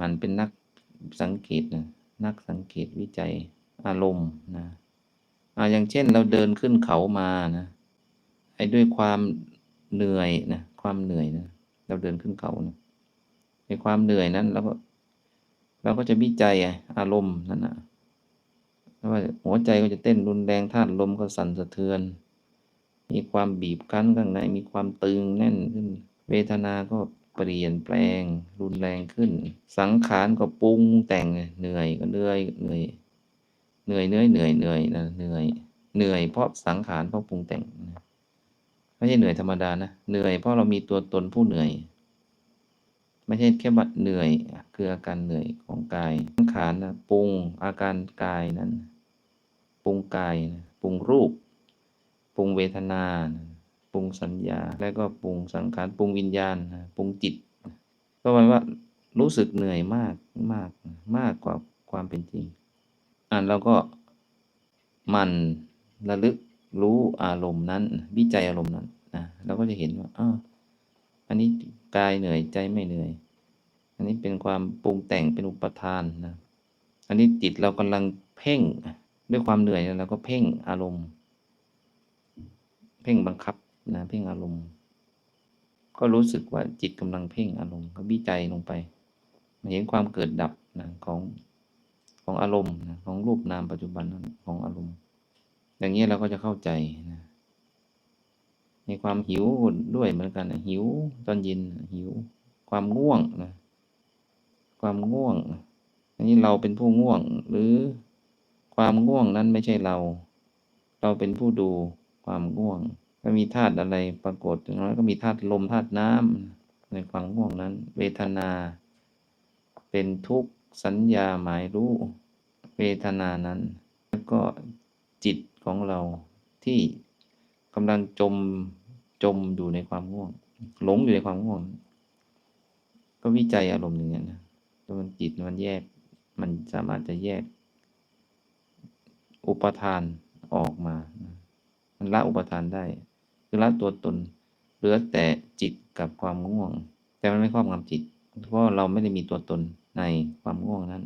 มันเป็นนักสังเกตนะนักสังเกตวิจัยอารมณ์นะอ่าอย่างเช่นเราเดินขึ้นเขามานะไอ้ด้วยความเหนื่อยนะความเหนื่อยนะเราเดินขึ้นเขานะในความเหนื่อยนั้นเราก็เราก็จะวิจัยอารมณ์นั่นนะว่าหัวใจก็จะเต้นรุนแรงธาตุลมก็สั่นสะเทือน มีความบีบคั้นข้างในมีความตึงแน่นขึ้น เวทนาก็ เปลี่ยนแปลงรุนแรงขึ้น สังขารก็ปรุงแต่งเหนื่อยก็เหนื่อยเหนื่อยเหนื่อยเหนื่อยเหนื่อยเหนื่อยนะเหนื่อยเหนื่อยเพราะสังขารเพราะปรุงแต่งนะไม่ใช่เหนื่อยธรรมดานะเหนื่อยเพราะเรามีตัวตนผู้เหนื่อย ไม่ใช่แค่ว่าเหนื่อยคืออาการเหนื่อยของกายสังขารนะปรุงอาการกายนั้นปรุงกายนะปรุงรูปปรุงเวทนานะ ปรุงสัญญา แล้วก็ปรุงสังขารปรุงวิญญาณปรุงจิต ก็หมายว่ารู้สึกเหนื่อยมากมากมากกว่าความเป็นจริง อ่านเราก็มันระลึกรู้อารมณ์นั้น วิจัยอารมณ์นั้นนะเราก็จะเห็นว่าอ้าวอันนี้กายเหนื่อยใจไม่เหนื่อย อันนี้เป็นความปรุงแต่งเป็นอุปทานนะอันนี้จิตเรากำลังเพ่งด้วยความเหนื่อยเราก็เพ่งอารมณ์ เพ่งบังคับ นะเพ่งอารมณ์ ก็รู้สึกว่าจิตกำลังเพ่งอารมณ์ก็วิจัยลงไปเห็นความเกิดดับนะของของอารมณ์นะของรูปนามปัจจุบันของอารมณ์ อย่างนี้เราก็จะเข้าใจนะมีความหิวด้วยเหมือนกันนะหิวตอนเย็นหิว ความง่วงนะความง่วงอันนี้เราเป็นผู้ง่วงหรือความง่วงนั้นไม่ใช่เรา เราเป็นผู้ดูความง่วง ก็มีธาตุอะไรปรากฏอย่างน้อยก็มีธาตุลมธาตุน้ำในความง่วงนั้น เวทนา เป็นทุกข์สัญญาหมายรู้ เวทนานั้น แล้วก็จิตของเราที่กำลังจมจมอยู่ในความง่วง หลงอยู่ในความง่วง ก็วิจัยอารมณ์อย่างนี้นะตัวมันจิตมันแยก มันสามารถจะแยก อุปทานออกมา มันละอุปทานได้ คือละตัวตน เหลือแต่จิตกับความง่วง แต่มันไม่ครอบงำจิต เพราะเราไม่ได้มีตัวตนในความง่วงนั้น